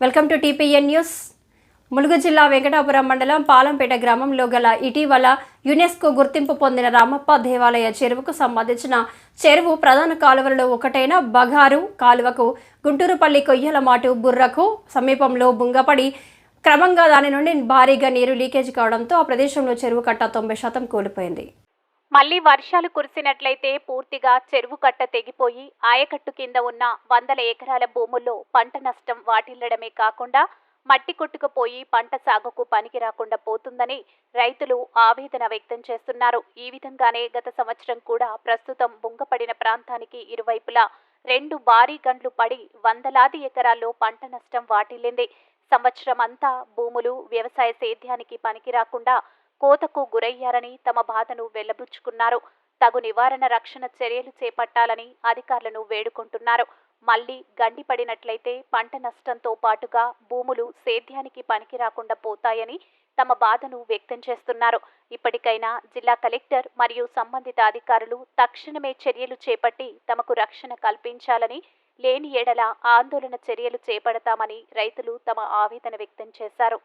Welcome to TPN news. Mulugu జిల్లా వెంకటాపురం మండలం పాలంపేట గ్రామంలో గల ఇటీవల యునెస్కో గుర్తింపు పొందిన రామప్ప దేవాలయ చెరువుకు సంబంధించిన చెరువు ప్రధాన కాలువలలో ఒకటైన బగారు కాలువకు గుంటూరుపల్లి కొయ్యలమాటు బుర్రకు సమీపంలో బుంగపడి క్రమంగా దాని నుండి భారీగా నీరు లీకేజ్ కావడంతో ఆ ప్రదేశంలో చెరువు కట్ట తొంభై శాతం కూలిపోయింది. మళ్ళీ వర్షాలు కురిసినట్లయితే పూర్తిగా చెరువు కట్ట తెగిపోయి ఆయకట్టు కింద ఉన్న వందల ఎకరాల భూముల్లో పంట నష్టం వాటిల్లడమే కాకుండా మట్టి కొట్టుకుపోయి పంట సాగుకు పనికి రాకుండా పోతుందని రైతులు ఆవేదన వ్యక్తం చేస్తున్నారు. ఈ విధంగానే గత సంవత్సరం కూడా ప్రస్తుతం బుంగపడిన ప్రాంతానికి ఇరువైపులా రెండు భారీ గండ్లు పడి వందలాది ఎకరాల్లో పంట నష్టం వాటిల్లింది. సంవత్సరం అంతా భూములు వ్యవసాయ సేద్యానికి పనికి రాకుండా కోతకు గురయ్యారని తమ బాధను వెల్లబుచ్చుకున్నారు. తగు నివారణ రక్షణ చర్యలు చేపట్టాలని అధికారులను వేడుకుంటున్నారు. మళ్ళీ గండిపడినట్లయితే పంట నష్టంతో పాటుగా భూములు సేద్యానికి పనికి రాకుండా పోతాయని తమ బాధను వ్యక్తం చేస్తున్నారు. ఇప్పటికైనా జిల్లా కలెక్టర్ మరియు సంబంధిత అధికారులు తక్షణమే చర్యలు చేపట్టి తమకు రక్షణ కల్పించాలని లేని ఎడల ఆందోళన చర్యలు చేపడతామని రైతులు తమ ఆవేదన వ్యక్తం చేశారు.